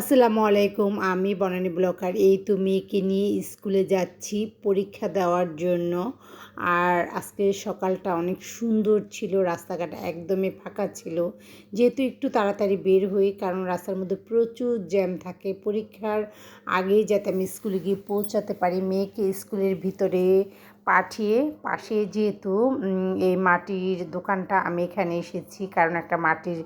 আসসালামু আলাইকুম, আমি বনানী ব্লকার। এই তো মেয়েকে নিয়ে স্কুলে যাচ্ছি পরীক্ষা দেওয়ার জন্য? আর আজকে সকালটা অনেক সুন্দর ছিল রাস্তাঘাট একদমই ফাঁকা ছিল। যেহেতু একটু তাড়াতাড়ি বের হই, কারণ রাস্তার মধ্যে প্রচুর জ্যাম থাকে। পরীক্ষার আগেই যাতে আমি স্কুলে গিয়ে পৌঁছাতে পারি, মেয়েকে স্কুলের ভিতরে পাঠিয়ে পাশে যেহেতু এই মাটির দোকানটা আমি এখানে এসেছি, কারণ একটা মাটির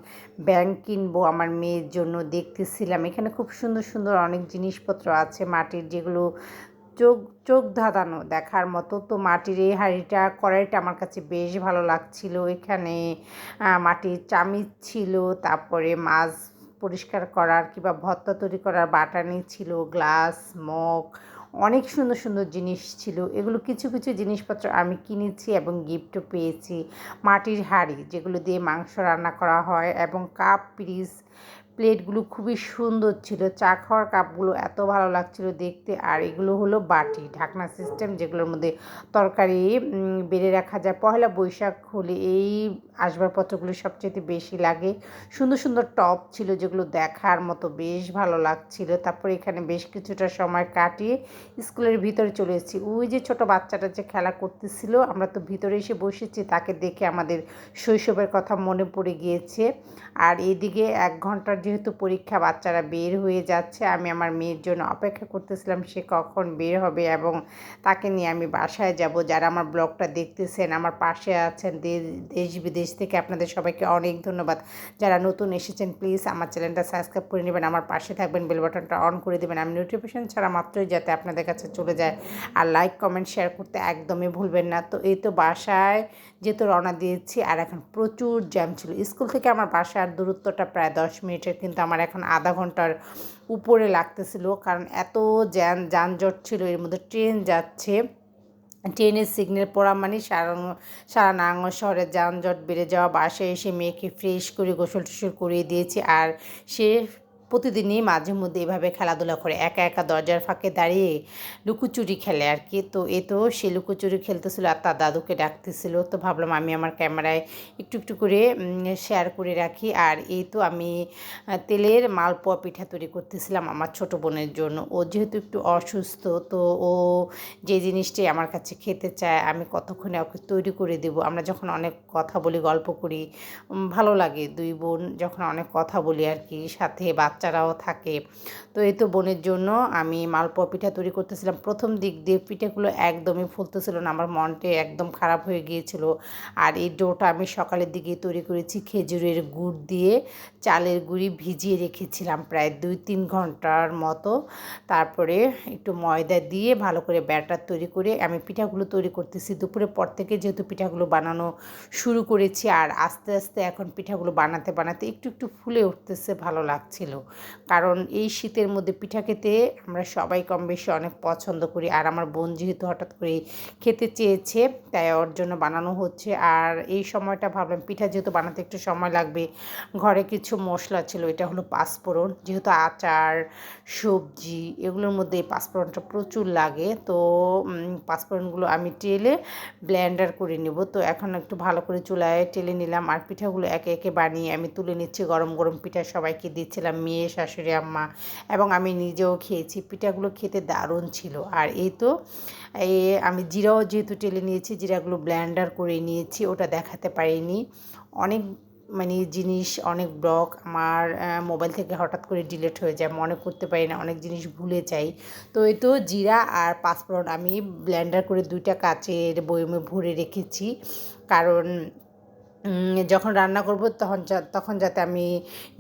ব্যাংক কিনবো আমার মেয়ের জন্য দেখতেছিলাম। এখানে খুব সুন্দর সুন্দর অনেক জিনিসপত্র আছে মাটির, যেগুলো চোখ চোখ ধাঁধানো দেখার মতো। তো মাটির এই হাঁড়িটা, কড়াইটা আমার কাছে বেশ ভালো লাগছিল। এখানে মাটির চামিচ ছিল, তারপরে মাছ পরিষ্কার করার কিংবা ভর্তা তৈরি করার বাটানি ছিল, গ্লাস, মগ অনেক সুন্দর সুন্দর জিনিস ছিল। এগুলো কিছু কিছু জিনিসপত্র আমি কিনেছি এবং গিফটও পেয়েছি। মাটির হাঁড়ি যেগুলো দিয়ে মাংস রান্না করা হয় এবং কাপ পিরিস প্লেটগুলো খুবই সুন্দর ছিল। চা খাওয়ার কাপগুলো এত ভালো লাগছিল দেখতে। আর এগুলো হলো বাটি, ঢাকনা সিস্টেম যেগুলোর মধ্যে তরকারি বেড়ে রাখা যায়। পয়লা বৈশাখ হলে এই আসবাবপত্রগুলো সবচেয়ে বেশি লাগে। সুন্দর সুন্দর টপ ছিল যেগুলো দেখার মতো বেশ ভালো লাগছিল। তারপর এখানে বেশ কিছুটা সময় কাটিয়ে স্কুলের ভিতরে চলে এসেছি। ওই যে ছোট বাচ্চাটা যে খেলা করতেছিল, আমরা তো ভিতরে এসে বসেছি, তাকে দেখে আমাদের শৈশবের কথা মনে পড়ে গিয়েছে। আর এদিকে এক ঘণ্টার যেহেতু পরীক্ষা বাচ্চারা বের হয়ে যাচ্ছে, আমি আমার মেয়ের জন্য অপেক্ষা করতেছিলাম সে কখন বের হবে এবং তাকে নিয়ে আমি বাসায় যাব। যারা আমার ব্লগটা দেখতেছেন, আমার পাশে আছেন দেশ বিদেশ থেকে আপনাদের সবাইকে অনেক ধন্যবাদ। যারা নতুন এসেছেন প্লিজ আমার চ্যানেলটা সাবস্ক্রাইব করে নেবেন, আমার পাশে থাকবেন বেল বাটনটা অন করে দেবেন। আমি নোটিফিকেশন ছাড়া মাত্রই যাতে আপনাদের কাছে চলে যায়। আর লাইক কমেন্ট শেয়ার করতে একদমই ভুলবেন না। তো এই তো বাসায় যেহেতু রওনা দিয়েছি, আর এখন প্রচুর জ্যাম ছিল। স্কুল থেকে আমার বাসার দূরত্বটা প্রায় দশ মিনিটের কিন্তু আমার এখন আধা ঘণ্টার উপরে লাগতেছিল, কারণ এত যান যানজট ছিল, এর মধ্যে ট্রেন যাচ্ছে। ট্রেনের সিগন্যাল পড়া মানে সারা সারা নাঙ্গল শহরে যানজট বেড়ে যাওয়া বাসে এসে মেয়েকে ফ্রেশ করে গোসল টোসল করিয়ে দিয়েছি। আর সে প্রতিদিনই মাঝে মধ্যে এভাবে খেলাধুলা করে। একা একা দরজার ফাঁকে দাঁড়িয়ে লুকোচুরি খেলে আর কি। তো এ তো সে লুকোচুরি খেলতেছিল আর তার দাদুকে ডাকতেছিল। তো ভাবলাম আমি আমার ক্যামেরায় একটু একটু করে শেয়ার করে রাখি। আর এই তো আমি তেলের মালপোয়া পিঠা তৈরি করতেছিলাম আমার ছোট বোনের জন্য। ও যেহেতু একটু অসুস্থ, তো ও যে জিনিসটি আমার কাছে খেতে চায়, আমি কতক্ষণে ওকে তৈরি করে দেব? আমরা যখন অনেক কথা বলি, গল্প করি ভালো লাগে। দুই বোন যখন অনেক কথা বলি আর কি, সাথে বাচ্চা বাচ্চারাও থাকে। তো এই তো বোনের জন্য আমি মালপোয়া পিঠা তৈরি করতেছিলাম। প্রথম দিক দিয়ে পিঠাগুলো একদমই ফুলতেছিল না, আমার মনটা একদম খারাপ হয়ে গিয়েছিল। আর এই ডোটা আমি সকালের দিকে তৈরি করেছি খেজুরের গুড় দিয়ে, চালের গুঁড়ি ভিজিয়ে রেখেছিলাম প্রায় দুই তিন ঘণ্টার মতো। তারপরে একটু ময়দা দিয়ে ভালো করে ব্যাটার তৈরি করে আমি পিঠাগুলো তৈরি করতেছি। দুপুরের পর থেকে যেহেতু পিঠাগুলো বানানো শুরু করেছি, আর আস্তে আস্তে এখন পিঠাগুলো বানাতে বানাতে একটু একটু ফুলে উঠতেছে, ভালো লাগছিল। কারণ এই শীতের মধ্যে পিঠা খেতে আমরা সবাই কম বেশি অনেক পছন্দ করি। আর আমার বোন যেহেতু হঠাৎ করে খেতে চেয়েছে, তাই ওর জন্য বানানো হচ্ছে। আর এই সময়টা ভাবলাম পিঠা যেহেতু বানাতে একটু সময় লাগবে, ঘরে কিছু মশলা ছিল, এটা হলো পাঁচফোড়ন। যেহেতু আচার, সবজি, এগুলোর মধ্যে এই পাঁচফোড়নটা প্রচুর লাগে, তো পাঁচফোড়নগুলো আমি টেলে ব্লেন্ডার করে নেব। তো এখন একটু ভালো করে চুলায় টেলে নিলাম। আর পিঠাগুলো একে একে বানিয়ে আমি তুলে নিচ্ছি। গরম গরম পিঠা সবাইকে দিচ্ছিলাম, মেয়ে মেয়ে শাশুড়ি, আম্মা এবং আমি নিজেও খেয়েছি। পিঠাগুলো খেতে দারুণ ছিল। আর এই তো আমি জিরাও যেহেতু টেলে নিয়েছি, জিরাগুলো ব্ল্যান্ডার করে নিয়েছি, ওটা দেখাতে পারিনি। অনেক মানে জিনিস, অনেক ব্লগ আমার মোবাইল থেকে হঠাৎ করে ডিলেট হয়ে যায়, মনে করতে পারি না, অনেক জিনিস ভুলে যাই। তো এই তো জিরা আর পাঁচফোড়ন আমি ব্ল্যান্ডার করে দুইটা কাচের বয়মে ভরে রেখেছি। কারণ যখন রান্না করব তখন তখন যাতে আমি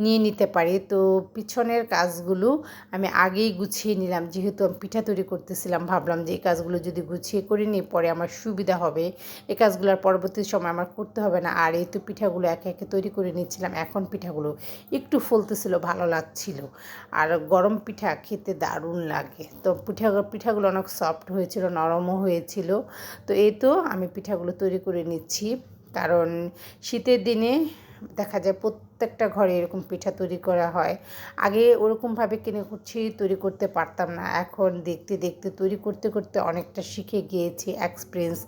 নিয়ে নিতে পারি। তো পিছনের কাজগুলো আমি আগেই গুছিয়ে নিলাম। যেহেতু আমি পিঠা তৈরি করতেছিলাম, ভাবলাম যে এই কাজগুলো যদি গুছিয়ে করে নিই, পরে আমার সুবিধা হবে। এই কাজগুলো আর পরবর্তী সময় আমার করতে হবে না। আর এই তো পিঠাগুলো একে একে তৈরি করে নিচ্ছিলাম এখন পিঠাগুলো একটু ফলতেছিল, ভালো লাগছিল। আর গরম পিঠা খেতে দারুণ লাগে। তো পিঠা, পিঠাগুলো অনেক সফট হয়েছিল, নরমও হয়েছিল। তো এই তো আমি পিঠাগুলো তৈরি করে নিচ্ছি। কারণ শীতের দিনে দেখা যায় প্রত্যেকটা ঘরে এরকম পিঠা তৈরি করা হয়। আগে ওরকমভাবে কিনে করছি তৈরি করতে পারতাম না। এখন দেখতে দেখতে, তৈরি করতে করতে অনেকটা শিখে গিয়েছি এক্সপিরিয়েন্স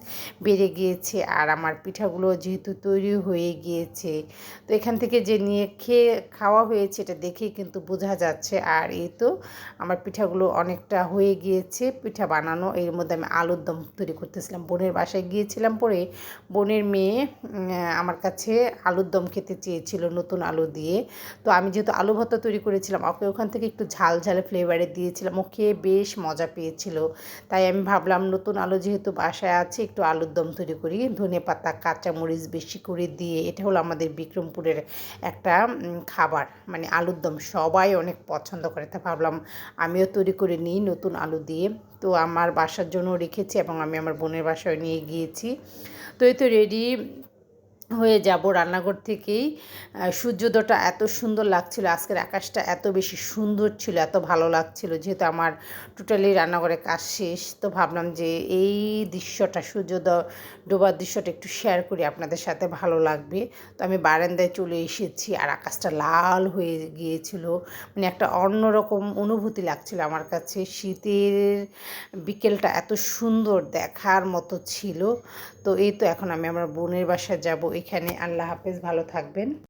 বেড়ে গিয়েছে আর আমার পিঠাগুলো যেহেতু তৈরি হয়ে গিয়েছে। তো এখান থেকে যে নিয়ে খেয়ে খাওয়া হয়েছে এটা দেখেই কিন্তু বোঝা যাচ্ছে। আর এই তো আমার পিঠাগুলো অনেকটা হয়ে গিয়েছে, পিঠা বানানো। এর মধ্যে আমি আলুর দম তৈরি করতেছিলাম। বোনের বাসায় গিয়েছিলাম পরে বোনের মেয়ে আমার কাছে আলুর দম খেতে চেয়েছিল নতুন আলু দিয়ে। তো আমি যেহেতু আলু ভর্তা তৈরি করেছিলাম, ওকে ওখান থেকে একটু ঝাল ঝালে ফ্লেভারে দিয়েছিলাম। ও খেয়ে বেশ মজা পেয়েছিল। তাই আমি ভাবলাম, নতুন আলু যেহেতু বাসায় আছে, একটু আলুর দম তৈরি করি। ধনে পাতা, কাঁচামরিচ বেশি করে দিয়ে, এটা হলো আমাদের বিক্রমপুরের একটা খাবার। মানে আলুর দম সবাই অনেক পছন্দ করে। তা ভাবলাম, আমিও তৈরি করে নিই নতুন আলু দিয়ে। তো আমার বাসার জন্য রেখেছি এবং আমি আমার বোনের বাসায় নিয়ে গিয়েছি। তো এই তো রেডি হয়ে যাব রান্নাঘর থেকেই। সূর্যোদয়টা এত সুন্দর লাগছিল, আজকের আকাশটা এত বেশি সুন্দর ছিল, এত ভালো লাগছিল, যেহেতু আমার টোটালি রান্নাঘরে কাজ শেষ। তো ভাবলাম যে এই দৃশ্যটা, সূর্যোদয় ডোবার দৃশ্যটা একটু শেয়ার করি, আপনাদের সাথে ভালো লাগবে। তো আমি বারান্দায় চলে এসেছি আর আকাশটা লাল হয়ে গিয়েছিল। মানে একটা অন্যরকম অনুভূতি লাগছিল আমার কাছে। শীতের বিকেলটা এত সুন্দর দেখার মতো ছিল। তো এই তো এখন আমি আমার বোনের বাসায় যাব এখানে আল্লাহ হাফেজ ভালো থাকবেন।